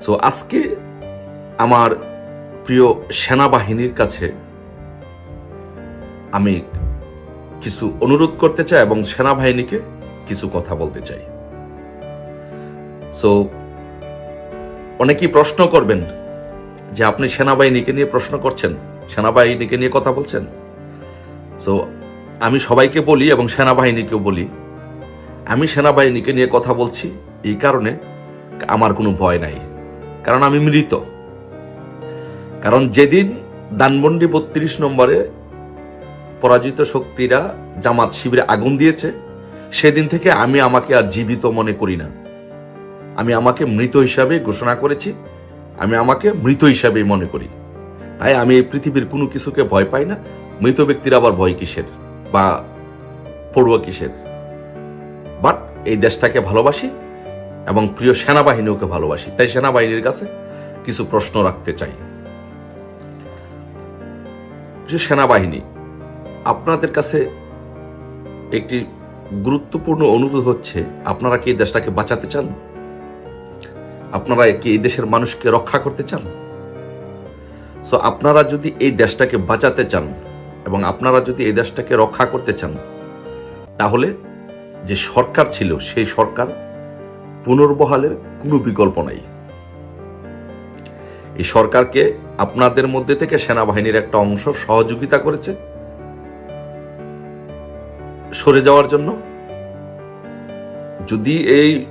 So আজকে আমার প্রিয় সেনাবাহিনীর কাছে আমি কিছু অনুরোধ করতে চাই এবং সেনাবাহিনীকে কিছু কথা বলতে চাই। সো অনেকেই প্রশ্ন করবেন যে আপনি সেনাবাহিনীকে নিয়ে প্রশ্ন করছেন, সেনাবাহিনীকে নিয়ে কথা বলছেন? সো আমি সবাইকে বলি এবং সেনাবাহিনীকেও বলি, আমি সেনাবাহিনীকে নিয়ে কথা বলছি এই কারণে আমার কোনো ভয় নাই। কারণ আমি মৃত। কারণ যেদিন দানবন্ডি বত্রিশ নম্বরে পরাজিত শক্তিরা জামাত শিবিরে আগুন দিয়েছে, সেদিন থেকে আমি আমাকে আর জীবিত মনে করি না। আমি আমাকে মৃত হিসাবে ঘোষণা করেছি, আমি আমাকে মৃত হিসাবেই মনে করি। তাই আমি এই পৃথিবীর কোনো কিছুকে ভয় পাই না। মৃত ব্যক্তির আবার ভয় কিসের বা পড়ুয়া কিসের? বাট এই দেশটাকে ভালোবাসি এবং প্রিয় সেনাবাহিনীকে ভালোবাসি। তাই সেনাবাহিনীর কাছে কিছু প্রশ্ন রাখতে চাই। সেনাবাহিনী, আপনাদের কাছে একটি গুরুত্বপূর্ণ অনুরোধ হচ্ছে, আপনারা কি এই দেশটাকে বাঁচাতে চান? আপনারা কি এই দেশের মানুষকে রক্ষা করতে চান? সো আপনারা যদি এই দেশটাকে বাঁচাতে চান এবং আপনারা যদি এই দেশটাকে রক্ষা করতে চান, তাহলে যে সরকার ছিল, সেই সরকার পুনর্বহালের কোনো বিকল্প নাই। এই সরকারকে আপনাদের মধ্যে থেকে সেনাবাহিনীর একটা অংশ সহযোগিতা করেছে। সরে যাওয়ার জন্য। যদি এই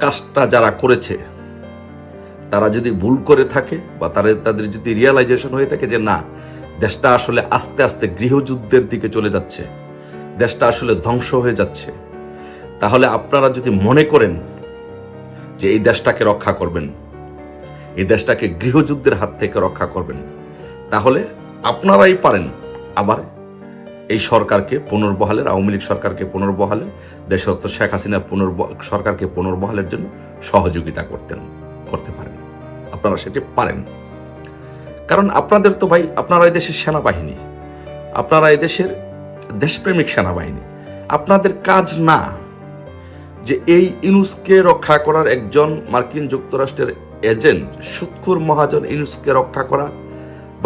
কাজটা যারা করেছে, তারা যদি ভুল করে থাকে বা তারা তাদের যদি রিয়েলাইজেশন হয়ে থাকে যে না, দেশটা আসলে আস্তে আস্তে গৃহযুদ্ধের দিকে চলে যাচ্ছে, দেশটা আসলে ধ্বংস হয়ে যাচ্ছে তাহলে আপনারা যদি মনে করেন যে এই দেশটাকে রক্ষা করবেন, এই দেশটাকে গৃহযুদ্ধের হাত থেকে রক্ষা করবেন, তাহলে আপনারাই পারেন আবার এই সরকারকে পুনর্বহালের, আওয়ামী লীগ সরকারকে পুনর্বহালের, দেশরত্ন শেখ হাসিনা পুনর্ব, সরকারকে পুনর্বহালের জন্য সহযোগিতা করতেন, করতে পারেন। আপনারা সেটি পারেন। কারণ আপনাদের তো ভাই, আপনারা এই দেশের সেনাবাহিনী, আপনারা এই দেশের দেশপ্রেমিক সেনাবাহিনী, আপনাদের কাজ না যে এই ইনুসকে রক্ষা করার একজন মার্কিন যুক্তরাষ্ট্রের এজেন্ট, সুৎখুর মহাজন ইনুসকে রক্ষা করা,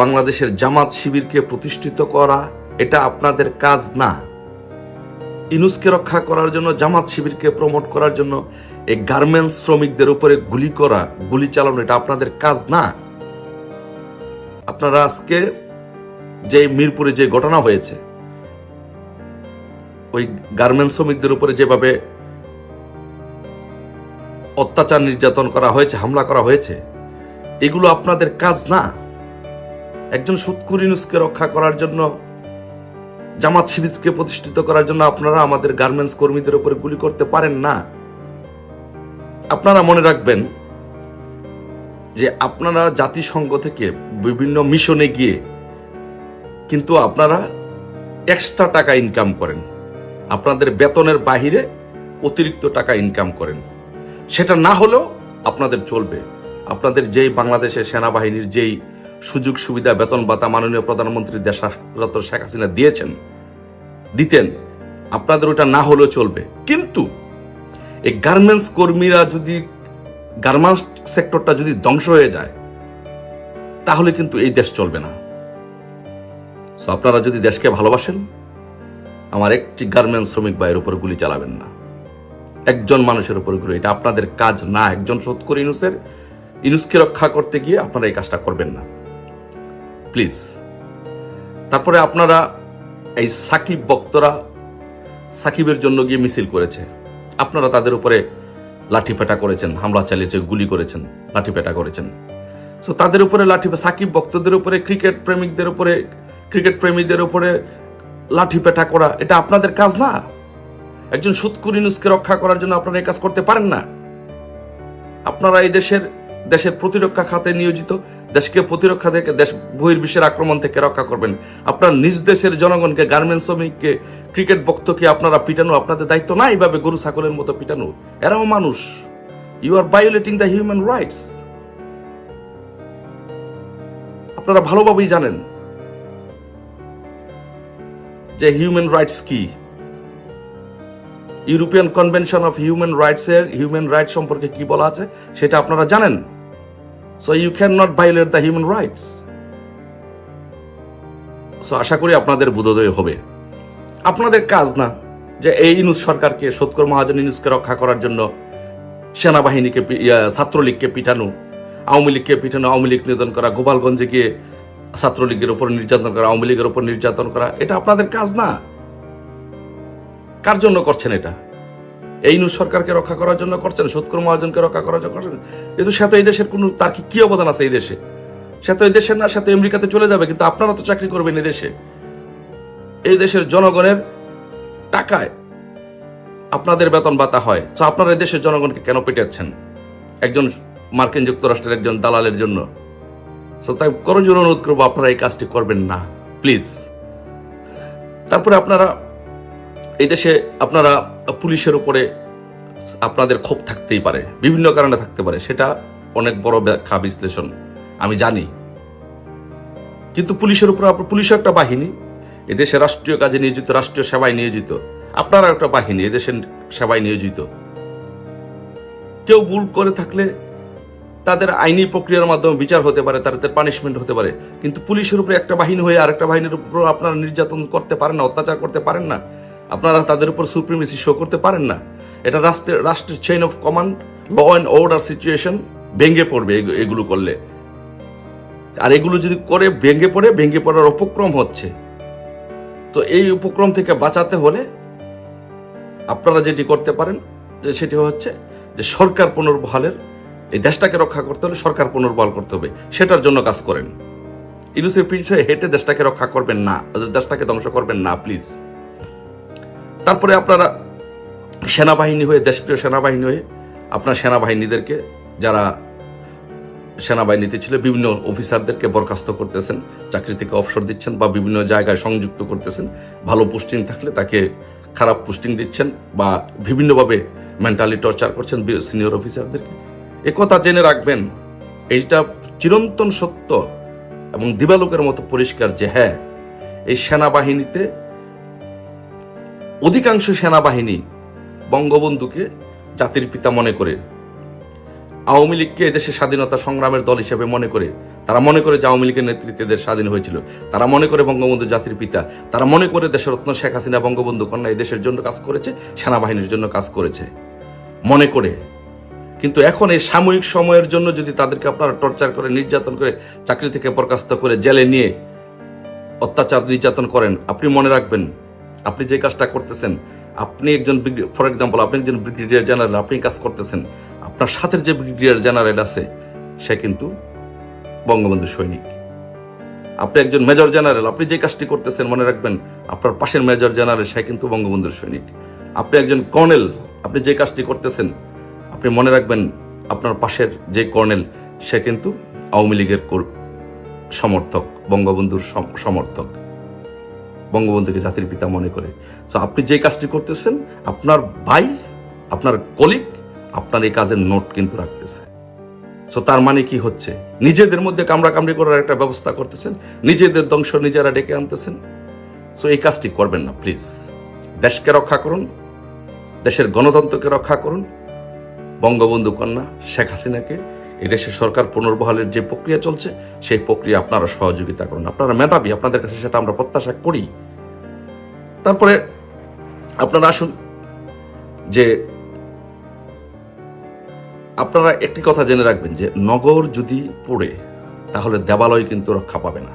বাংলাদেশের জামাত শিবিরকে প্রতিষ্ঠিত করা, এটা আপনাদের কাজ না। ইনুসকে রক্ষা করার জন্য, জামাত শিবিরকে প্রমোট করার জন্য এই গার্মেন্টস শ্রমিকদের উপরে গুলি করা, গুলি চালানো, এটা আপনাদের কাজ না। আপনারা আজকে যে মিরপুরে যে ঘটনা হয়েছে, ওই গার্মেন্টস শ্রমিকদের উপরে যেভাবে অত্যাচার নির্যাতন করা হয়েছে, হামলা করা হয়েছে, এগুলো আপনাদের কাজ না। একজন সুৎকুর ইনুসকে রক্ষা করার জন্য, জামাত শিবিরকে প্রতিষ্ঠিত করার জন্য আপনারা আমাদের গার্মেন্টস কর্মীদের উপরে গুলি করতে পারেন না। আপনারা মনে রাখবেন যে আপনারা জাতিসংঘ থেকে বিভিন্ন মিশনে গিয়ে কিন্তু আপনারা এক্সট্রা টাকা ইনকাম করেন। আপনাদের বেতনের বাহিরে অতিরিক্ত টাকা ইনকাম করেন। সেটা না হলেও আপনাদের চলবে। আপনাদের যেই বাংলাদেশের সেনাবাহিনীর যেই সুযোগ সুবিধা, বেতন ভাতা মাননীয় প্রধানমন্ত্রী দেশারত শেখ হাসিনা দিয়েছেন, দিতেন, আপনাদের ওটা না হলেও চলবে। কিন্তু এই গার্মেন্টস কর্মীরা যদি গার্মেন্টস সেক্টরটা যদি ধ্বংস হয়ে যায়, তাহলে কিন্তু এই দেশ চলবে না। সো আপনারা যদি দেশকে ভালোবাসেন, আমার একটি গার্মেন্টস শ্রমিক ভাইয়ের উপর গুলি চালাবেন না। একজন মানুষের উপর গুলি এটা আপনাদের কাজ না। একজন সৎকর ইনুসের, ইনুসকে রক্ষা করতে গিয়ে আপনারা এই কাজটা করবেন না। প্লিজ। তারপরে আপনারা এই সাকিব বক্তরা সাকিবের জন্য গিয়ে মিছিল করেছে। আপনারা তাদের উপরে লাঠিপেটা করেছেন, হামলা চালিয়েছে, গুলি করেছেন, লাঠিপেটা করেছেন। সো তাদের উপরে লাঠি, সাকিব ভক্তদের উপরে, ক্রিকেট প্রেমিকদের উপরে, ক্রিকেট প্রেমীদের উপরে লাঠিপেটা করা, এটা আপনাদের কাজ না। একজন সুৎকুর ইনুসকে রক্ষা করার জন্য আপনারা এই কাজ করতে পারেন না। আপনারা এই দেশের দেশের প্রতিরক্ষা খাতে নিয়োজিত, দেশকে প্রতিরক্ষা থেকে, দেশ বহির্বিশ্বের আক্রমণ থেকে রক্ষা করবেন। আপনার নিজ দেশের জনগণকে, গার্মেন্টস শ্রমিককে, ক্রিকেট ভক্তকে আপনারা পিটানো, আপনাদের দায়িত্ব না এইভাবে গরু, ছাগলের মতো পিটানো। এরাও মানুষ। You are violating the human rights আপনারা ভালোভাবেই জানেন যে হিউম্যান রাইটস কি। European convention of human rights এর হিউম্যান রাইটস সম্পর্কে কি বলা আছে, সেটা আপনারা জানেন? So you can not violate the human rights so আশা করি আপনাদের বোধোদয় হবে। আপনাদের কাজ না যে এই ইনুস সরকারকে সৎকর মহাজন ইনুসকে রক্ষা করার জন্য সেনাবাহিনীকে ছাত্রলীগকে পিটানো, আওয়ামী লীগকে পিটানো, আওয়ামী লীগ নিধন করা, গোপালগঞ্জে গিয়ে ছাত্রলীগের উপর নির্যাতন করা, আওয়ামী লীগের উপর নির্যাতন করা, এটা আপনাদের কাজ না। কার জন্য করছেন এটা? এই নু সরকারকে রক্ষা করার জন্য করছেন সৎকর মহাজনকে রক্ষা করার জন্য করছেন? কিন্তু সে তো এই দেশের কোনো তার কি কি অবদান আছে এই দেশে? সে তো এই দেশের না, সে তো আমেরিকাতে চলে যাবে, কিন্তু আপনারা তো চাকরি করবেন এই দেশে। এই দেশের জনগণের টাকায় আপনাদের বেতন ভাতা হয়। তো আপনারা এই দেশের জনগণকে কেন পেটাচ্ছেন? একজন মার্কিন যুক্তরাষ্ট্রের একজন দালালের জন্য। সো তাই করজোর অনুরোধ করব, আপনারা এই কাজটি করবেন না, প্লিজ। তারপরে আপনারা এই দেশে আপনারা পুলিশের উপরে আপনাদের ক্ষোভ থাকতেই পারে, বিভিন্ন কারণে থাকতে পারে, সেটা অনেক বড় ব্যাখ্যা, বিশ্লেষণ, আমি জানি। কিন্তু পুলিশের উপর পুলিশের একটা বাহিনী এদেশে রাষ্ট্রীয় কাজে নিয়োজিত, রাষ্ট্রীয় সেবায় নিয়োজিত। আপনারা একটা বাহিনী এদেশের সেবায় নিয়োজিত। কেউ ভুল করে থাকলে তাদের আইনি প্রক্রিয়ার মাধ্যমে বিচার হতে পারে তাদের পানিশমেন্ট হতে পারে। কিন্তু পুলিশের উপরে একটা বাহিনী হয়ে আরেকটা বাহিনীর উপর আপনারা নির্যাতন করতে পারেন না, অত্যাচার করতে পারেন না। আপনারা তাদের উপর সুপ্রিমেসি শো করতে পারেন না। এটা রাষ্ট্রের রাষ্ট্রের chain of command law and order situation ভেঙে পড়বে এগুলো করলে। আর এগুলো যদি করে ভেঙে পড়ে, ভেঙে পড়ার উপক্রম হচ্ছে। তো এই উপক্রম থেকে বাঁচাতে হলে আপনারা যেটি করতে পারেন, যে সেটি হচ্ছে যে সরকার পুনর্বহালের, এই দেশটাকে রক্ষা করতে হলে সরকার পুনর্বহাল করতে হবে। সেটার জন্য কাজ করেন। ইনুসের পিছিয়ে হেঁটে দেশটাকে রক্ষা করবেন না, দেশটাকে ধ্বংস করবেন না প্লিজ তারপরে আপনারা সেনাবাহিনী হয়ে, দেশপ্রিয় সেনাবাহিনী হয়ে, আপনার সেনাবাহিনীদেরকে যারা সেনাবাহিনীতে ছিল, বিভিন্ন অফিসারদেরকে বরখাস্ত করতেছেন, চাকরি থেকে অবসর দিচ্ছেন বা বিভিন্ন জায়গায় সংযুক্ত করতেছেন, ভালো পোস্টিং থাকলে তাকে খারাপ পোস্টিং দিচ্ছেন বা বিভিন্নভাবে মেন্টালি টর্চার করছেন সিনিয়র অফিসারদেরকে। এ কথা জেনে রাখবেন, এইটা চিরন্তন সত্য এবং দিবালোকের মতো পরিষ্কার যে হ্যাঁ এই সেনাবাহিনীতে অধিকাংশ সেনাবাহিনী বঙ্গবন্ধুকে জাতির পিতা মনে করে। আওয়ামী লীগকে এদেশের স্বাধীনতা সংগ্রামের দল হিসেবে মনে করে। তারা মনে করে যে আওয়ামী লীগের নেতৃত্বে দেশ স্বাধীন হয়েছিল। তারা মনে করে বঙ্গবন্ধু জাতির পিতা। তারা মনে করে দেশরত্ন শেখ হাসিনা বঙ্গবন্ধু কন্যা এই দেশের জন্য কাজ করেছে, সেনাবাহিনীর জন্য কাজ করেছে। মনে করে। কিন্তু এখন এই সাময়িক সময়ের জন্য যদি তাদেরকে আপনারা টর্চার করে, নির্যাতন করে, চাকরি থেকে বরখাস্ত করে, জেলে নিয়ে অত্যাচার নির্যাতন করেন, আপনি মনে রাখবেন আপনি যে কাজটা করতেছেন, আপনি একজন ফর এক্সাম্পল আপনি একজন ব্রিগেডিয়ার জেনারেল আপনি কাজ করতেছেন, আপনার সাথে যে ব্রিগেডিয়ার জেনারেল আছে, সে কিন্তু বঙ্গবন্ধু সৈনিক। আপনি একজন মেজর জেনারেল আপনি যে কাজটি করতেছেন, মনে রাখবেন, আপনার পাশের মেজর জেনারেল সে কিন্তু বঙ্গবন্ধুর সৈনিক। আপনি একজন কর্নেল, আপনি যে কাজটি করতেছেন, আপনি মনে রাখবেন, আপনার পাশের যে কর্নেল, সে কিন্তু আওয়ামী লীগের সমর্থক, বঙ্গবন্ধুর সম- সমর্থক। বঙ্গবন্ধুকে জাতির পিতা মনে করে। তো আপনি যে কাজটি করতেছেন, আপনার ভাই, আপনার কলিগ আপনার এই কাজের নোট কিন্তু রাখতেছে। সো তার মানে কি হচ্ছে? নিজেদের মধ্যে কামড়া কামড়ি করার একটা ব্যবস্থা করতেছেন, নিজেদের ধ্বংস নিজেরা ডেকে আনতেছেন। সো এই কাজটি করবেন না প্লিজ দেশকে রক্ষা করুন, দেশের গণতন্ত্রকে রক্ষা করুন। বঙ্গবন্ধু কন্যা শেখ হাসিনাকে এদেশের সরকার পুনর্বহালের যে প্রক্রিয়া চলছে, সেই প্রক্রিয়া আপনারা সহযোগিতা করুন। আপনারা মেধাবী, আপনাদের কাছে সেটা আমরা প্রত্যাশা করি। তারপরে আপনারা আসুন যে আপনারা একটি কথা জেনে রাখবেন যে নগর যদি পড়ে, তাহলে দেবালয় কিন্তু রক্ষা পাবে না।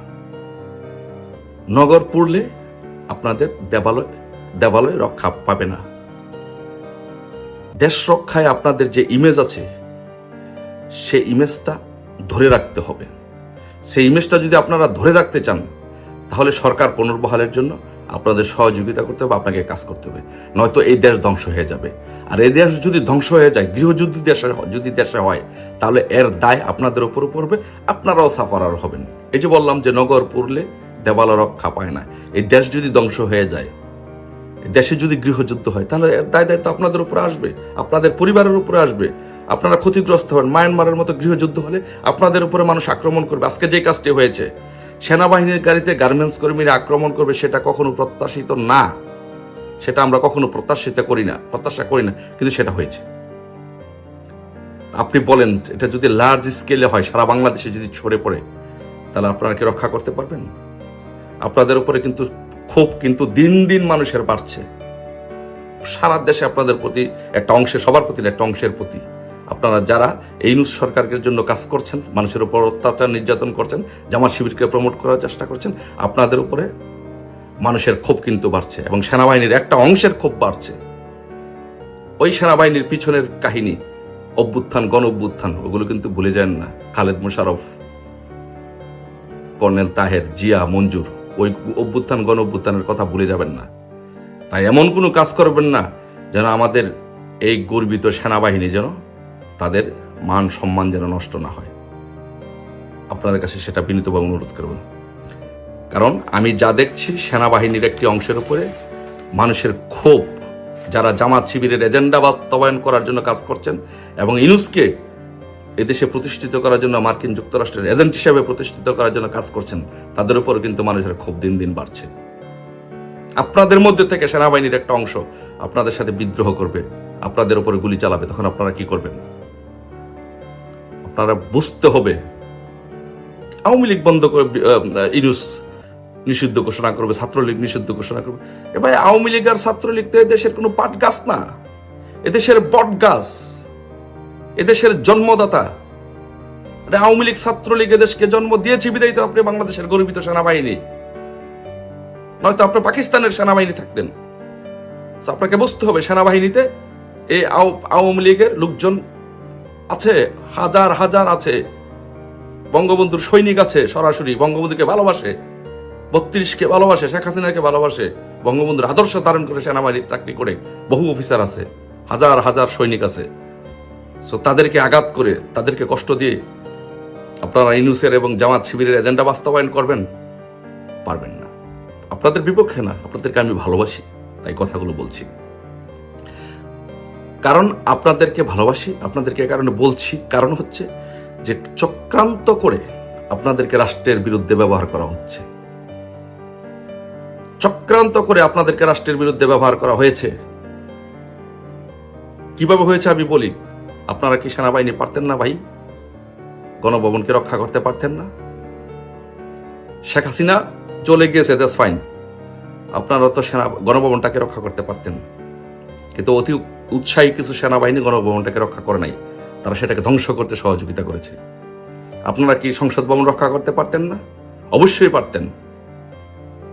নগর পড়লে আপনাদের দেবালয় দেবালয় রক্ষা পাবে না। দেশ রক্ষায় আপনাদের যে ইমেজ আছে সেই ইমেজটা ধরে রাখতে হবে। সেই ইমেজটা যদি আপনারা ধরে রাখতে চান, তাহলে সরকার পুনর্বহালের জন্য আপনাদের সহযোগিতা করতে হবে, আপনাকে কাজ করতে হবে। নয়তো এই দেশ ধ্বংস হয়ে যাবে। আর এই দেশ যদি ধ্বংস হয়ে যায়, গৃহযুদ্ধ দেশে যদি দেশে হয়, তাহলে এর দায় আপনাদের উপর পড়বে, আপনারাও সাফারার হবেন। এই যে বললাম যে নগর পড়লে দেওয়াল রক্ষা পায় না। এই দেশ যদি ধ্বংস হয়ে যায় দেশে যদি গৃহযুদ্ধ হয়, তাহলে এর দায় দায়িত্ব আপনাদের উপরে আসবে, আপনাদের পরিবারের উপরে আসবে। আপনারা ক্ষতিগ্রস্ত হন মায়ানমারের মতো গৃহযুদ্ধ হলে আপনাদের উপরে মানুষ আক্রমণ করবে। আজকে যে কাজটি হয়েছে, সেনাবাহিনীর গাড়িতে গার্মেন্টস কর্মীরা আক্রমণ করবে, সেটা কখনো প্রত্যাশিত না। সেটা আমরা কখনো প্রত্যাশিত করি না, প্রত্যাশা করি না, কিন্তু সেটা হয়েছে। আপনি বলেন, এটা যদি লার্জ স্কেলে হয়, সারা বাংলাদেশে যদি ছড়ে পড়ে, তাহলে আপনারা কি রক্ষা করতে পারবেন? আপনাদের উপরে কিন্তু ক্ষোভ কিন্তু দিন দিন মানুষের বাড়ছে। সারা দেশে আপনাদের প্রতি একটা অংশের সবার প্রতি একটা অংশের প্রতি। আপনারা যারা এই নিউজ সরকারের জন্য কাজ করছেন, মানুষের উপর অত্যাচার নির্যাতন করছেন, জামাত শিবিরকে প্রমোট করার চেষ্টা করছেন, আপনাদের উপরে মানুষের ক্ষোভ কিন্তু বাড়ছে এবং সেনাবাহিনীর একটা অংশের ক্ষোভ বাড়ছে। ওই সেনাবাহিনীর পিছনের কাহিনী, অভ্যুত্থান, গণ অভ্যুত্থান, ওগুলো কিন্তু ভুলে যান না। খালেদ মুশারফ কর্নেল তাহের, জিয়া, মঞ্জুর, ওই অভ্যুত্থান, গণ অভ্যুত্থানের কথা ভুলে যাবেন না। তাই এমন কোনো কাজ করবেন না যেন আমাদের এই গর্বিত সেনাবাহিনী যেন তাদের মান সম্মান যেন নষ্ট না হয়। আপনাদের কাছে সেটা বিনীতভাবে অনুরোধ করব। কারণ আমি যা দেখছি সেনাবাহিনীর একটি অংশের উপরে, মানুষের ক্ষোভ, যারা জামাত শিবিরের এজেন্ডা বাস্তবায়ন করার জন্য কাজ করছেন এবং ইনুসকে এদেশে প্রতিষ্ঠিত করার জন্য, মার্কিন যুক্তরাষ্ট্রের এজেন্ট হিসেবে প্রতিষ্ঠিত করার জন্য কাজ করছেন, তাদের উপর কিন্তু মানুষের ক্ষোভ দিন দিন বাড়ছে। আপনাদের মধ্যে থেকে সেনাবাহিনীর একটা অংশ আপনাদের সাথে বিদ্রোহ করবে, আপনাদের উপরে গুলি চালাবে, তখন আপনারা কি করবেন? আপনারা বুঝতে হবে। আওয়ামী লীগ বন্ধ করে ইনুস নিষিদ্ধ ঘোষণা করবে, ছাত্রলীগ নিষিদ্ধ ঘোষণা করবে। এ ভাই, আওয়ামী লীগ আর ছাত্রলীগ তো এদেশের কোনো পাট গাছ না। এদেশের বট গাছ, এদেশের জন্মদাতা। আওয়ামী লীগ, ছাত্রলীগ এদেশকে জন্ম দিয়েছে বিদায়িত আপনি বাংলাদেশের গর্বিত সেনাবাহিনী। নয়তো আপনি পাকিস্তানের সেনাবাহিনী থাকতেন। তো আপনাকে বুঝতে হবে, সেনাবাহিনীতে এই আও- আওয়ামী লীগের লোকজন আছে, হাজার হাজার আছে। বঙ্গবন্ধুর সৈনিক আছে সরাসরি, বঙ্গবন্ধুকে ভালোবাসে, বত্রিশকে ভালোবাসে, শেখ হাসিনাকে ভালোবাসে, বঙ্গবন্ধুর আদর্শ ধারণ করে সেনাবাহিনীর চাকরি করে বহু অফিসার আছে, হাজার হাজার সৈনিক আছে। সো তাদেরকে আঘাত করে, তাদেরকে কষ্ট দিয়ে আপনারা ইনুসের এবং জামাত শিবিরের এজেন্ডা বাস্তবায়ন করবেন? পারবেন না। আপনাদের বিপক্ষে না, আপনাদেরকে আমি ভালোবাসি, তাই কথাগুলো বলছি। কারণ আপনাদেরকে ভালোবাসি, আপনাদেরকে কারণে বলছি, কারণ হচ্ছে যে চক্রান্ত করে আপনাদেরকে রাষ্ট্রের বিরুদ্ধে ব্যবহার করা হচ্ছে। চক্রান্ত করে আপনাদেরকে রাষ্ট্রের বিরুদ্ধে ব্যবহার করা হয়েছে। কীভাবে হয়েছে আমি বলি? আপনারা কি সেনাবাহিনী পারতেন না ভাই? গণভবনকে রক্ষা করতে পারতেন না? শেখ হাসিনা চলে গিয়েছে, দ্যাটস ফাইন। আপনারা তো সেনা, গণভবনটাকে রক্ষা করতে পারতেন। কিন্তু অতি উৎসাহী কিছু সেনাবাহিনী গণভবনটাকে রক্ষা করে নাই। তারা সেটাকে ধ্বংস করতে সহযোগিতা করেছে। আপনারা কি সংসদ ভবন রক্ষা করতে পারতেন না? অবশ্যই পারতেন।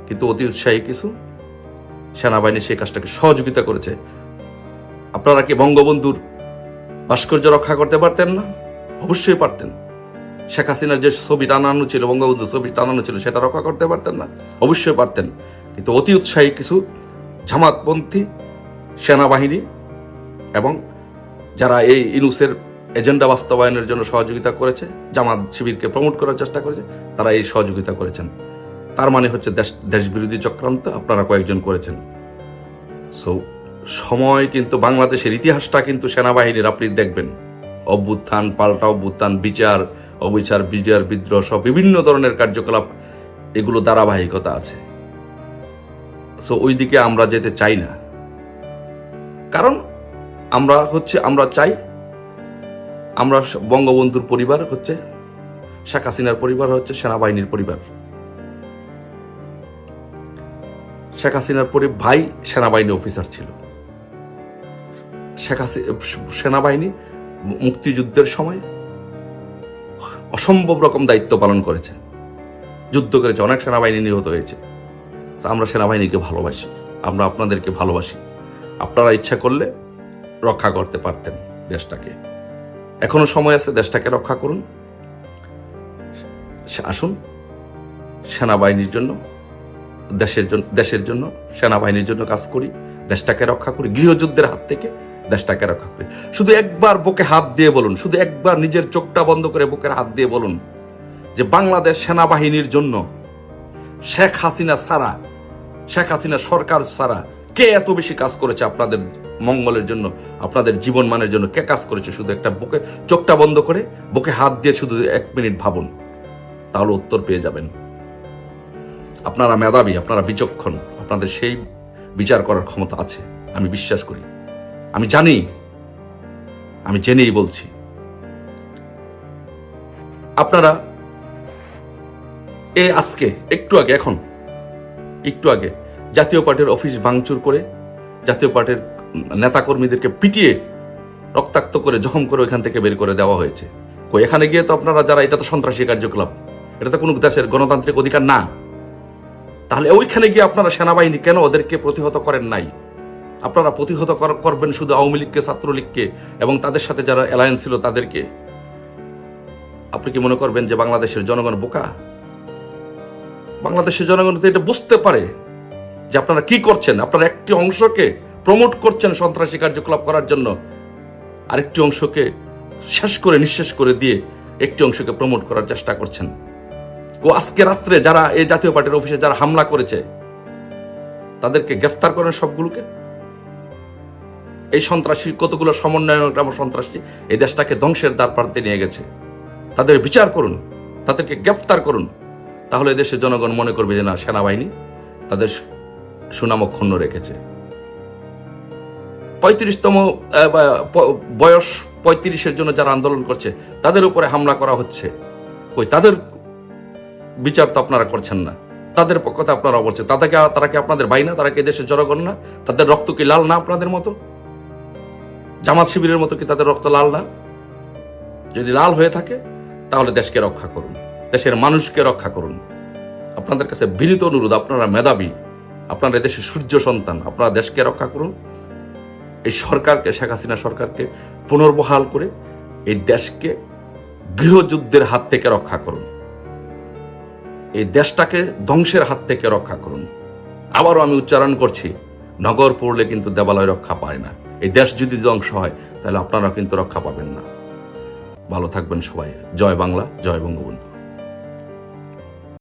কিন্তু অতি উৎসাহী কিছু সেনাবাহিনী সেই কাজটাকে সহযোগিতা করেছে। আপনারা কি বঙ্গবন্ধুর ভাস্কর্য রক্ষা করতে পারতেন না? অবশ্যই পারতেন। শেখ হাসিনার যে ছবি টানানো ছিল বঙ্গবন্ধু ছবি টানানো ছিল, সেটা রক্ষা করতে পারতেন না? অবশ্যই পারতেন। কিন্তু অতি উৎসাহী কিছু জামাতপন্থী সেনাবাহিনী এবং যারা এই ইনুসের এজেন্ডা বাস্তবায়নের জন্য সহযোগিতা করেছে, জামাত শিবিরকে প্রমোট করার চেষ্টা করেছে, তারা এই সহযোগিতা করেছেন। তার মানে হচ্ছে দেশ, দেশবিরোধী চক্রান্ত আপনারা কয়েকজন করেছেন। সো সময় কিন্তু বাংলাদেশের ইতিহাসটা কিন্তু সেনাবাহিনীর, আপনি দেখবেন। অভ্যুত্থান, পাল্টা অভ্যুত্থান, বিচার, অবিচার বিজার বিদ্রোহ সব বিভিন্ন ধরনের কার্যকলাপ, এগুলো ধারাবাহিকতা আছে। সো ওই দিকে আমরা যেতে চাই না। কারণ আমরা হচ্ছে, আমরা চাই, আমরা বঙ্গবন্ধুর পরিবার হচ্ছে, শেখ হাসিনার পরিবার হচ্ছে, সেনাবাহিনীর পরিবার। শেখ হাসিনার পরি, ভাই সেনাবাহিনী অফিসার ছিল। শেখ হাসি, সেনাবাহিনী মুক্তিযুদ্ধের সময় অসম্ভব রকম দায়িত্ব পালন করেছে। যুদ্ধ করেছে, অনেক সেনাবাহিনী নিহত হয়েছে। আমরা সেনাবাহিনীকে ভালোবাসি, আমরা আপনাদেরকে ভালোবাসি। আপনারা ইচ্ছা করলে রক্ষা করতে পারতেন দেশটাকে। এখনও সময় আছে দেশটাকে রক্ষা করুন। আসুন, সেনাবাহিনীর জন্য, দেশের জন্য দেশের জন্য, সেনাবাহিনীর জন্য কাজ করি, দেশটাকে রক্ষা করি, গৃহযুদ্ধের হাত থেকে দেশটাকে রক্ষা করি। শুধু একবার বুকে হাত দিয়ে বলুন, শুধু একবার নিজের চোখটা বন্ধ করে বুকের হাত দিয়ে বলুন যে বাংলাদেশ সেনাবাহিনীর জন্য শেখ হাসিনা সারা শেখ হাসিনা সরকার সারা কে এত বেশি কাজ করেছে আপনাদের মঙ্গলের জন্য, আপনাদের জীবন মানের জন্য? কে কাজ করেছে? শুধু একটা বুকে, চোখটা বন্ধ করে, বুকে হাত দিয়ে শুধু এক মিনিট ভাবুন। তাহলে উত্তর পেয়ে যাবেন। আপনারা মেধাবী, আপনারা বিচক্ষণ, আপনাদের সেই বিচার করার ক্ষমতা আছে। আমি বিশ্বাস করি। আমি জানি, আমি জেনেই বলছি। আপনারা এ আজকে, একটু আগে, এখন, একটু আগে জাতীয় পার্টির অফিস ভাঙচুর করে, জাতীয় পার্টির নেতাকর্মীদেরকে পিটিয়ে রক্তাক্ত করে, জখম করে ওইখান থেকে বের করে দেওয়া হয়েছে। এখানে গিয়ে তো আপনারা যারা, এটা তো সন্ত্রাসী কার্যকলাপ। এটা তো কোনো দেশের গণতান্ত্রিক অধিকার না। তাহলে ওইখানে গিয়ে আপনারা সেনাবাহিনী কেন ওদেরকে প্রতিহত করেন নাই? আপনারা প্রতিহত করবেন শুধু আওয়ামী লীগকে, ছাত্রলীগকে এবং তাদের সাথে যারা অ্যালায়েন্স ছিল তাদেরকে? আপনি কি মনে করবেন যে বাংলাদেশের জনগণ বোকা? বাংলাদেশের জনগণ তো এটা বুঝতে পারে। যে আপনারা কি করছেন? আপনারা একটি অংশকে প্রমোট করছেন সন্ত্রাসী কার্যকলাপ করার জন্য। আরেকটি অংশকে শেষ করে, নিঃশেষ করে দিয়ে একটি অংশকে প্রমোট করার চেষ্টা করছেন। ও আজকে রাত্রে যারা এই জাতীয় পার্টির অফিসে যারা হামলা করেছে, তাদেরকে গ্রেফতার করেন সবগুলোকে। এই সন্ত্রাসী কতগুলো সমন্বয়ক নামক সন্ত্রাসী, এই দেশটাকে ধ্বংসের দ্বার প্রান্তে নিয়ে গেছে। তাদের বিচার করুন, তাদেরকে গ্রেফতার করুন। তাহলে দেশের জনগণ মনে করবে যে না, সেনাবাহিনী, তাদের সুনাম অক্ষুণ্ণ রেখেছে। পঁয়ত্রিশতম বয়স পঁয়ত্রিশের জন্য যারা আন্দোলন করছে, তাদের উপরে হামলা করা হচ্ছে। কই, তাদের বিচার তো আপনারা করছেন না। তাদের কথা আপনারা বলছেন তাদেরকে তারা কি আপনাদের ভাই না? তারা কি দেশের জনগণ না? তাদের রক্ত কি লাল না আপনাদের মতো? জামাত শিবিরের মতো কি তাদের রক্ত লাল না? যদি লাল হয়ে থাকে, তাহলে দেশকে রক্ষা করুন। দেশের মানুষকে রক্ষা করুন। আপনাদের কাছে বিনীত অনুরোধ, আপনারা মেধাবী। আপনারা দেশের সূর্য সন্তান, আপনারা দেশকে রক্ষা করুন। এই সরকারকে, শেখ হাসিনা সরকারকে পুনর্বহাল করে এই দেশকে গৃহযুদ্ধের হাত থেকে রক্ষা করুন। এই দেশটাকে ধ্বংসের হাত থেকে রক্ষা করুন। আবারও আমি উচ্চারণ করছি, নগর পড়লে কিন্তু দেবালয় রক্ষা পায় না। এই দেশ যদি ধ্বংস হয়, তাহলে আপনারা কিন্তু রক্ষা পাবেন না। ভালো থাকবেন সবাই। জয় বাংলা, জয় বঙ্গবন্ধু।